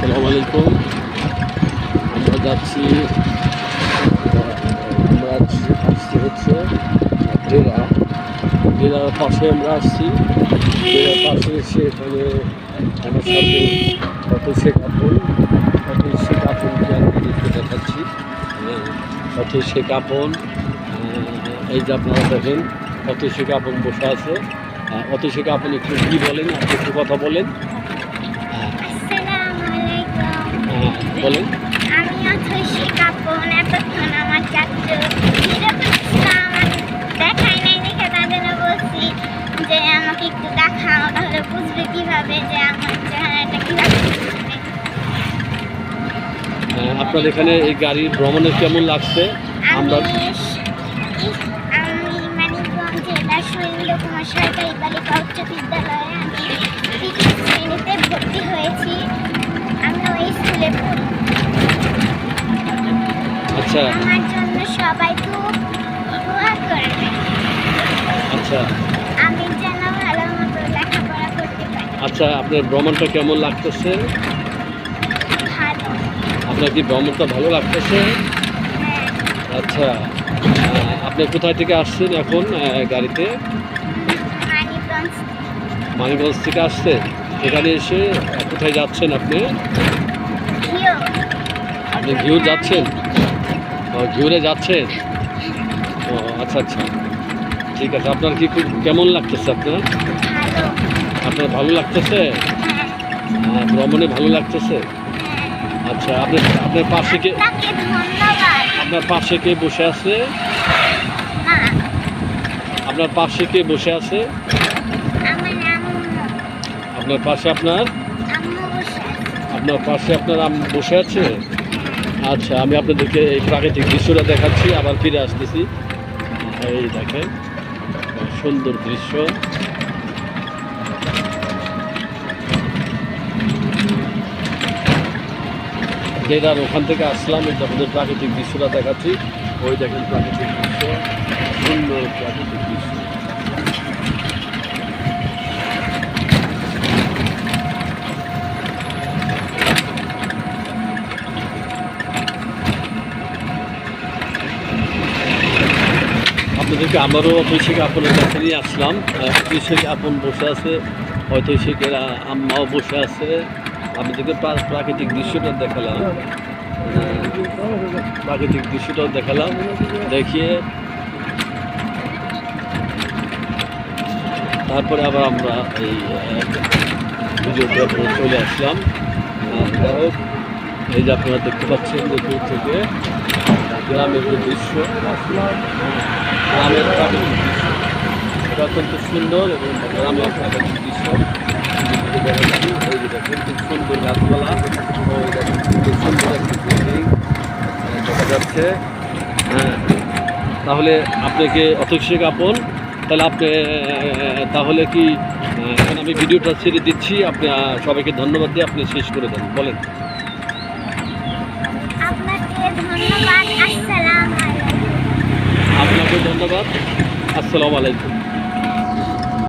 আসসালামু আলাইকুম। আমরা যাচ্ছি, আমরা আসছি হচ্ছে ডেরা। ডেরার পাশে আমরা আসছি। ডেরার পাশে এসে এখানে আমার সাথে কত শেখ আপন। কত শেখ আপনকে আমি দেখতে দেখাচ্ছি। কত শেখ আপন এই যে আপনারা দেখেন কত শেখ আপন বসে আছে। অত শেখ আপন একটু কী বলেন একটু কথা বলেন। বলেন। আমি অথৈশী কাপন এতক্ষণ আমার চাচু আমার দেখাই নাই দেখে তাদের বলছি যে আমাকে একটু দেখাও তাহলে বুঝবে কীভাবে যে আমার চেহারাটা কীভাবে আপনার এখানে এই গাড়ির ভ্রমণে কেমন লাগছে? আমরা আমি মানিকগঞ্জ জেলার সুরেন্দ্র কুমার সরকারি বালিকা উচ্চ বিদ্যালয়ে আমি আচ্ছা। আমার জন্য সবাই খুব দোয়া করবে। আচ্ছা। আমি যেন ভালো মতো লেখাপড়া করতে পারি। আচ্ছা আপনার ভ্রমণটা কেমন লাগতেছে? ভালো। আপনার কি ভ্রমণটা ভালো লাগতেছে? হ্যাঁ। আচ্ছা আপনি কোথায় থেকে আসছেন এখন গাড়িতে? মানিকগঞ্জ থেকে। আসছে এখানে এসে কোথায় যাচ্ছেন আপনি? আপনি ঘিউ যাচ্ছেন? ও, ঘিউরে যাচ্ছেন ও আচ্ছা আচ্ছা। ঠিক আছে আপনার কি কেমন লাগতেছে আপনার? আপনার ভালো লাগতেছে? হ্যাঁ ভ্রমণে ভালো লাগতেছে? হ্যাঁ আচ্ছা আপনার আপনার পাশে কে আপনার পাশে কে বসে আছে? আপনার পাশে কে বসে আছে? আপনার পাশে আপনার। আপনার পাশে আপনার আম বসে আছে? আচ্ছা আমি আপনাদেরকে এই প্রাকৃতিক দৃশ্যটা দেখাচ্ছি, আবার ফিরে আসতেছি। এই দেখেন সুন্দর দৃশ্য। যেটার ওখান থেকে আসলাম যে আপনাদের প্রাকৃতিক দৃশ্যটা দেখাচ্ছি। ওই দেখেন প্রাকৃতিক দৃশ্য, সুন্দর প্রাকৃতিক দৃশ্য। আপনাদেরকে আমারও ঐতিহাসিক আপনের কাছে নিয়ে আসলাম। ঐতিহাসিক আপন বসে আছে ঐতিহাসিকের আম্মাও বসে আছে। আপনাদেরকে প্রা- প্রাকৃতিক দৃশ্যটা দেখালাম। প্রাকৃতিক দৃশ্যটাও দেখালাম। দেখিয়ে তারপরে আবার আমরা এই আপনারা চলে আসলাম। এই যে আপনারা দেখতে পাচ্ছেন যে দূর থেকে, গ্রামের যে দৃশ্য। গ্রামের প্রাকৃতিক দৃশ্য। অত্যন্ত সুন্দর এবং গ্রামের প্রাকৃতিক দৃশ্য। সুন্দর গাছপালা। খুব সুন্দর দেখা যাচ্ছে। হ্যাঁ। তাহলে আপনাকে অতর্ষিক আপন তাহলে আপনি তাহলে কি এখন আমি ভিডিওটা ছেড়ে দিচ্ছি। আপনি সবাইকে ধন্যবাদ দিয়ে আপনি শেষ করে দেন। বলেন। আসসালামু আলাইকুম।